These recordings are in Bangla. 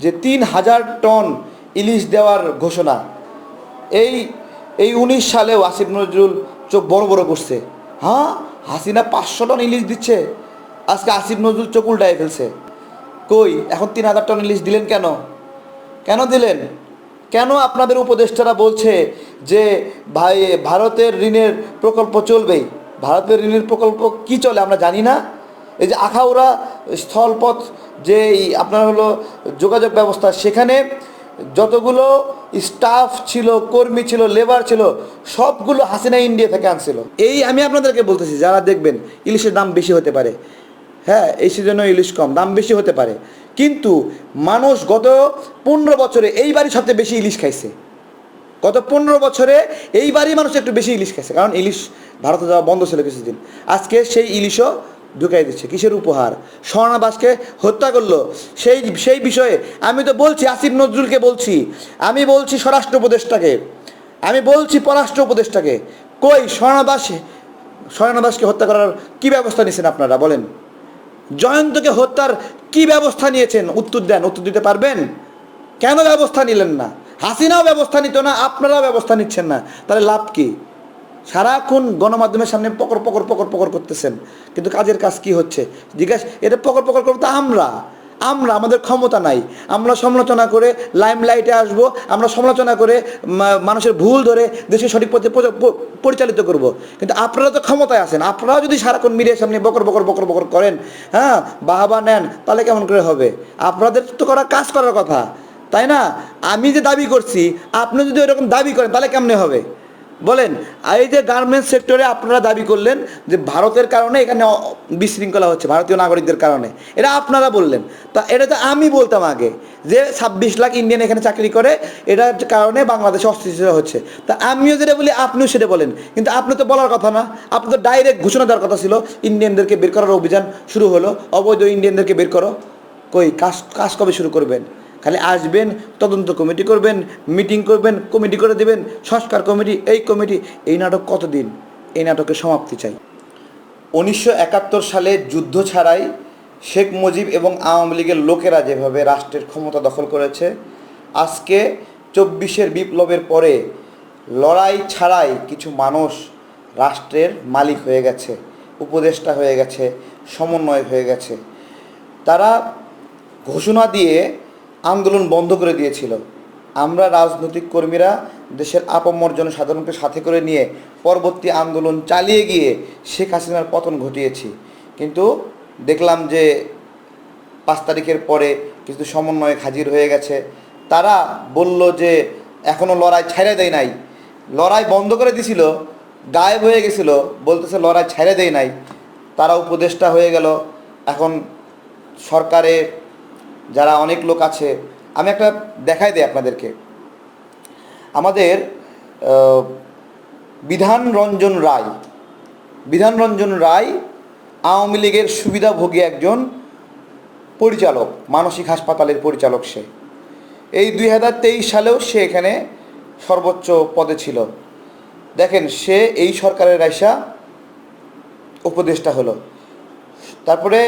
যে তিন হাজার টন ইলিশ দেওয়ার ঘোষণা। এই এই উনিশ সালেও আসিফ নজরুল চোখ বড় বড় করছে। হ্যাঁ হাসিনা পাঁচশো টন ইলিশ দিচ্ছে। আজকে আসিফ নজরুল চোখ উল্টায় ফেলছে। কই, এখন তিন হাজার টন ইলিশ দিলেন কেন? কেন দিলেন? কেন আপনাদের উপদেষ্টারা বলছে যে, ভাই, ভারতের ঋণের প্রকল্প চলবেই? ভারতের ঋণের প্রকল্প কি চলে আমরা জানি না। এই যে আখাউড়া স্থলপথ যে এই আপনার হলো যোগাযোগ ব্যবস্থা, সেখানে যতগুলো স্টাফ ছিল, কর্মী ছিল, লেবার ছিল, সবগুলো হাসিনা ইন্ডিয়া থেকে আনছিল। এই আমি আপনাদেরকে বলতেছি, যারা দেখবেন, ইলিশের দাম বেশি হতে পারে। হ্যাঁ এই সিজনে ইলিশ কম, দাম বেশি হতে পারে। কিন্তু মানুষ গত পনেরো বছরে এইবারই সবচেয়ে বেশি ইলিশ খাইছে। গত পনেরো বছরে এইবারই মানুষ একটু বেশি ইলিশ খাইছে, কারণ ইলিশ ভারতে যাওয়া বন্ধ ছিল কিছুদিন। আজকে সেই ইলিশও ঢুকাই দিচ্ছে, কিসের উপহার? স্বর্ণাবাসকে হত্যা করল। সেই সেই বিষয়ে আমি তো বলছি, আসিফ নজরুলকে বলছি। আমি বলছি স্বরাষ্ট্র উপদেষ্টাকে। আমি বলছি পররাষ্ট্র উপদেষ্টাকে। কই স্বর্ণাবাস স্বর্ণাবাসকে হত্যা করার কি ব্যবস্থা নিয়েছেন আপনারা, বলেন? জয়ন্তকে হত্যার কি ব্যবস্থা নিয়েছেন? উত্তর দেন, উত্তর দিতে পারবেন? কেন ব্যবস্থা নিলেন না? হাসিনাও ব্যবস্থা নিত না, আপনারাও ব্যবস্থা নিচ্ছেন না। তাহলে লাভ কি? সারাক্ষণ গণমাধ্যমের সামনে পকর পকর পকর পকর করতেছেন। কিন্তু কাজের কাজ কি হচ্ছে? জিজ্ঞাসা এটা পকর পকর করতে আমরা। আমরা, আমাদের ক্ষমতা নাই। আমরা সমালোচনা করে লাইমলাইটে আসব, আমরা সমালোচনা করে মানুষের ভুল ধরে দেশের সঠিক পথে পরিচালিত করব। কিন্তু আপনারা তো ক্ষমতায় আছেন। আপনারাও যদি সারাক্ষণ মিডিয়ার সামনে বকর বকর বকর বকর করেন হ্যাঁ বাহাবা নেন, তাহলে কেমন করে হবে? আপনাদের তো করা কাজ করার কথা। তাই না? আমি যে দাবি করছি, আপনি যদি এরকম দাবি করেন, তাহলে কেমনে হবে? বলেন, এই যে গার্মেন্টস সেক্টরে আপনারা দাবি করলেন যে ভারতের কারণে এখানে বিশৃঙ্খলা হচ্ছে, ভারতীয় নাগরিকদের কারণে। এটা আপনারা বললেন। তা এটা তো আমি বলতাম আগে যে ছাব্বিশ লাখ ইন্ডিয়ান এখানে চাকরি করে, এটার কারণে বাংলাদেশে অস্থিতিশীল হচ্ছে। তা আমিও যেটা বলি, আপনিও সেটা বলেন। কিন্তু আপনি তো বলার কথা না। আপনি তো ডাইরেক্ট ঘোষণা দেওয়ার কথা ছিল ইন্ডিয়ানদেরকে বের করার অভিযান শুরু হলো, অবৈধ ইন্ডিয়ানদেরকে বের করো। কই, কাজ কাজ কবে শুরু করবেন? খালি আসবেন, তদন্ত কমিটি করবেন, মিটিং করবেন, কমিটি করে দেবেন, সংস্কার কমিটি, এই কমিটি, এই নাটক কতদিন? এই নাটকের সমাপ্তি চাই। উনিশশো একাত্তর সালে যুদ্ধ ছাড়াই শেখ মুজিব এবং আওয়ামী লীগের লোকেরা যেভাবে রাষ্ট্রের ক্ষমতা দখল করেছে, আজকে চব্বিশের বিপ্লবের পরে লড়াই ছাড়াই কিছু মানুষ রাষ্ট্রের মালিক হয়ে গেছে, উপদেষ্টা হয়ে গেছে সমন্বয় হয়ে গেছে। তারা ঘোষণা দিয়ে আন্দোলন বন্ধ করে দিয়েছিল। আমরা রাজনৈতিক কর্মীরা দেশের আপমর জনসাধারণকে সাথে করে নিয়ে পরবর্তী আন্দোলন চালিয়ে গিয়ে শেখ হাসিনার পতন ঘটিয়েছি। কিন্তু দেখলাম যে পাঁচ তারিখের পরে কিছু সমন্বয়ে হাজির হয়ে গেছে। তারা বলল যে এখনও লড়াই ছাইড়া দেয় নাই। লড়াই বন্ধ করে দিছিল, গায়েব হয়ে গেছিল, বলতেছে লড়াই ছাইড়া দেয় নাই। তারা উপদেষ্টা হয়ে গেল। এখন সরকারে যারা অনেক লোক আছে, আমি একটা দেখাই দিই আপনাদেরকে। আমাদের বিধান রঞ্জন রায়, বিধান রঞ্জন রায় আওয়ামী লীগের সুবিধাভোগী একজন পরিচালক, মানসিক হাসপাতালের পরিচালক সে। এই দুই হাজার তেইশ সালেও সে এখানে সর্বোচ্চ পদে ছিল। দেখেন, সে এই সরকারের রাইসা উপদেষ্টা হলো। তারপরে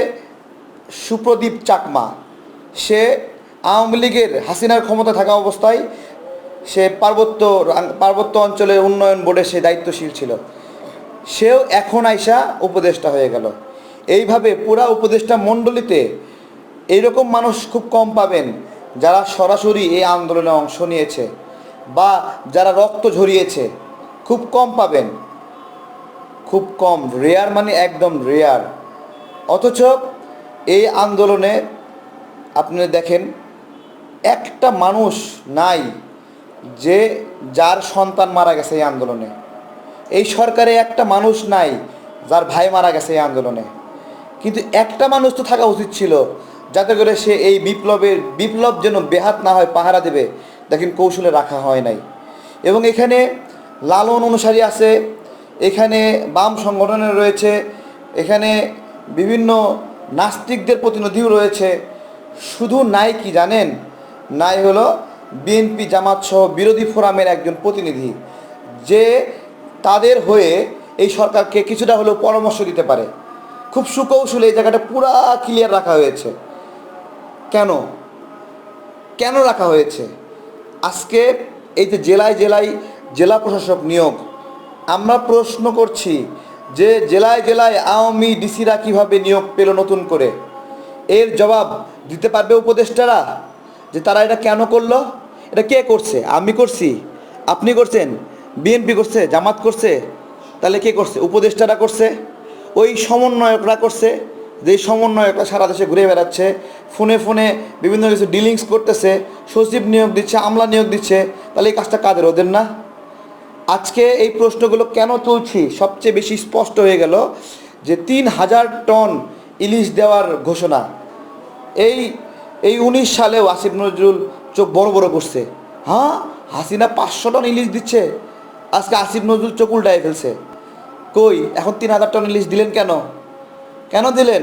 সুপ্রদীপ চাকমা সে আওয়ামী লীগের হাসিনার ক্ষমতা থাকা অবস্থায় সে পার্বত্য পার্বত্য অঞ্চলের উন্নয়ন বোর্ডে সে দায়িত্বশীল ছিল। সেও এখন আইসা উপদেষ্টা হয়ে গেল। এইভাবে পুরা উপদেষ্টা মণ্ডলীতে এইরকম মানুষ খুব কম পাবেন যারা সরাসরি এই আন্দোলনে অংশ নিয়েছে বা যারা রক্ত ঝরিয়েছে, খুব কম পাবেন। খুব কম রেয়ার মানে একদম রেয়ার অথচ এই আন্দোলনে আপনি দেখেন, একটা মানুষ নাই যে যার সন্তান মারা গেছে এই আন্দোলনে। এই সরকারে একটা মানুষ নাই যার ভাই মারা গেছে এই আন্দোলনে। কিন্তু একটা মানুষ তো থাকা উচিত ছিল, যাতে করে সে এই বিপ্লবের, বিপ্লব যেন বেহাত না হয়, পাহারা দেবে। দেখেন, কৌশলে রাখা হয় নাই। এবং এখানে লালন অনুসারী আছে, এখানে বাম সংগঠনের রয়েছে, এখানে বিভিন্ন নাস্তিকদের প্রতিনিধিও রয়েছে। শুধু নাই কি জানেন? নাই হলো বিএনপি জামাত সহ বিরোধী ফোরামের একজন প্রতিনিধি, যে তাদের হয়ে এই সরকারকে কিছুটা হলেও পরামর্শ দিতে পারে। খুব সুকৌশলে এই জায়গাটা পুরা ক্লিয়ার রাখা হয়েছে। কেন? কেন রাখা হয়েছে? আজকে এই যে জেলায় জেলায় জেলা প্রশাসক নিয়োগ, আমরা প্রশ্ন করছি যে জেলায় জেলায় আওয়ামী ডিসিরা কীভাবে নিয়োগ পেল নতুন করে? এর জবাব দিতে পারবে উপদেষ্টারা? যে তারা এটা কেন করল? এটা কে করছে? আমি করছি। আপনি করছেন। বিএনপি করছে, জামাত করছে। তাহলে কে করছে? উপদেষ্টারা করছে। ওই সমন্বয়করা করছে। যে সমন্বয়করা সারা দেশে ঘুরে বেড়াচ্ছে, ফোনে ফোনে বিভিন্ন কিছু ডিলিংস করতেছে, সচিব নিয়োগ দিচ্ছে, আমলা নিয়োগ দিচ্ছে, তাহলে এই কাজটা কাদের? ওদের না? আজকে এই প্রশ্নগুলো কেন তুলছি? সবচেয়ে বেশি স্পষ্ট হয়ে গেল যে তিন হাজার টন ইলিশ দেওয়ার ঘোষণা। এই এই উনিশ সালেও আসিফ নজরুল চোখ বড় বড় করছে। হ্যাঁ? হাসিনা পাঁচশো টন ইলিশ দিচ্ছে। আজকে আসিফ নজরুল চোখ উল্টায় ফেলছে। কই, এখন তিন হাজার টন ইলিশ দিলেন কেন? কেন দিলেন?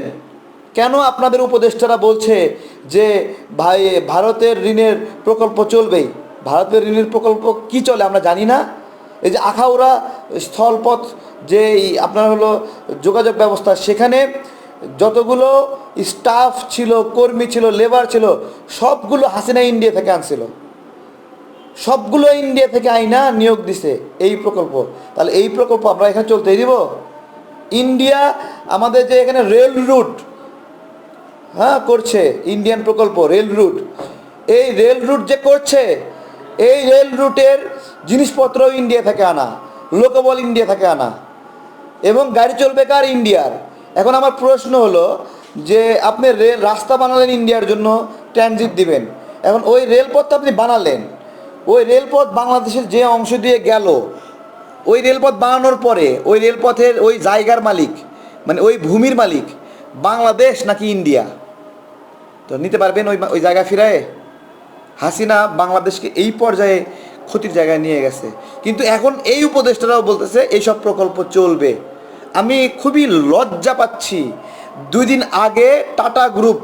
কেন আপনাদের উপদেষ্টারা বলছে যে, ভাই, ভারতের ঋণের প্রকল্প চলবেই? ভারতের ঋণের প্রকল্প কি চলে আমরা জানি না। এই যে আখাউড়া স্থলপথ যে আপনার হলো যোগাযোগ ব্যবস্থা, সেখানে যতগুলো স্টাফ ছিল, কর্মী ছিল লেবার ছিল, সবগুলো হাসিনা ইন্ডিয়া থেকে আনছিল। সবগুলো ইন্ডিয়া থেকে আইনা নিয়োগ দিছে এই প্রকল্প। তাহলে এই প্রকল্প আমরা এখানে চলতেই দিব? ইন্ডিয়া আমাদের যে এখানে রেল রুট হ্যাঁ করছে ইন্ডিয়ান প্রকল্প রেল রুট এই রেল রুট যে করছে, এই রেল রুটের জিনিসপত্র ইন্ডিয়া থেকে আনা লোকবল ইন্ডিয়া থেকে আনা। এবং গাড়ি চলবে কার? ইন্ডিয়ার এখন আমার প্রশ্ন হলো যে আপনি রেল রাস্তা বানালেন ইন্ডিয়ার জন্য ট্রানজিট দিবেন। এখন ওই রেলপথ তো আপনি বানালেন। ওই রেলপথ বাংলাদেশের যে অংশ দিয়ে গেল, ওই রেলপথ বানানোর পরে ওই রেলপথের ওই জায়গার মালিক মানে ওই ভূমির মালিক বাংলাদেশ নাকি ইন্ডিয়া? তো নিতে পারবেন ওই ওই জায়গা ফিরায়? হাসিনা বাংলাদেশকে এই পর্যায়ে ক্ষতির জায়গায় নিয়ে গেছে। কিন্তু এখন এই উপদেষ্টারাও বলতেছে, এইসব প্রকল্প চলবে। আমি খুবই লজ্জা পাচ্ছি। দুই দিন আগে টাটা গ্রুপ,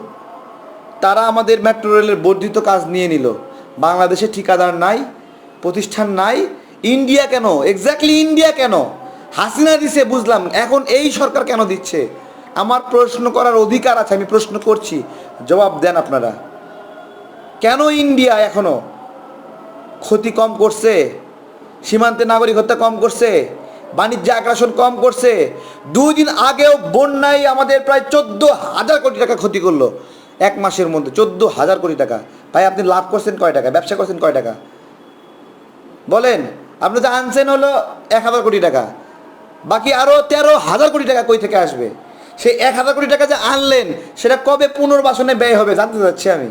তারা আমাদের মেট্রো রেলের বর্ধিত কাজ নিয়ে নিল। বাংলাদেশে ঠিকাদার নাই, প্রতিষ্ঠান নাই, ইন্ডিয়া কেন? এক্স্যাক্টলি ইন্ডিয়া কেন? হাসিনা দিছে, বুঝলাম। এখন এই সরকার কেন দিচ্ছে? আমার প্রশ্ন করার অধিকার আছে, আমি প্রশ্ন করছি। জবাব দেন আপনারা। কেন ইন্ডিয়া এখনও ক্ষতি কম করছে? সীমান্তে নাগরিক হত্যা কম করছে? বাণিজ্য আগ্রাসন কম করছে। দুই দিন আগেও বন্যায় আমাদের প্রায় চোদ্দ হাজার কোটি টাকা ক্ষতি করল। এক মাসের মধ্যে চোদ্দ হাজার কোটি টাকা। ভাই, আপনি লাভ করছেন কয় টাকা? ব্যবসা করছেন কয় টাকা? বলেন, আপনি তো আনছেন হলো এক হাজার কোটি টাকা। বাকি আরও তেরো হাজার কোটি টাকা কই থেকে আসবে? সেই এক হাজার কোটি টাকা যে আনলেন, সেটা কবে পুনর্বাসনে ব্যয় হবে জানতে চাচ্ছি আমি।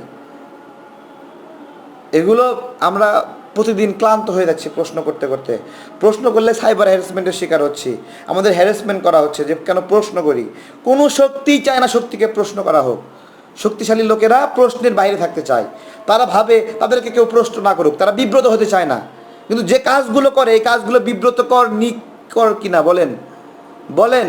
এগুলো আমরা প্রতিদিন ক্লান্ত হয়ে যাচ্ছি প্রশ্ন করতে করতে। প্রশ্ন করলে সাইবার হ্যারাসমেন্টের শিকার হচ্ছি। আমাদের হ্যারাসমেন্ট করা হচ্ছে যে কেন প্রশ্ন করি? কোনো শক্তিই চায় না শক্তিকে প্রশ্ন করা হোক। শক্তিশালী লোকেরা প্রশ্নের বাইরে থাকতে চায়। তারা ভাবে তাদেরকে কেউ প্রশ্ন না করুক, তারা বিব্রত হতে চায় না। কিন্তু যে কাজগুলো করে, এই কাজগুলো বিব্রতকর নিকর কিনা বলেন? বলেন।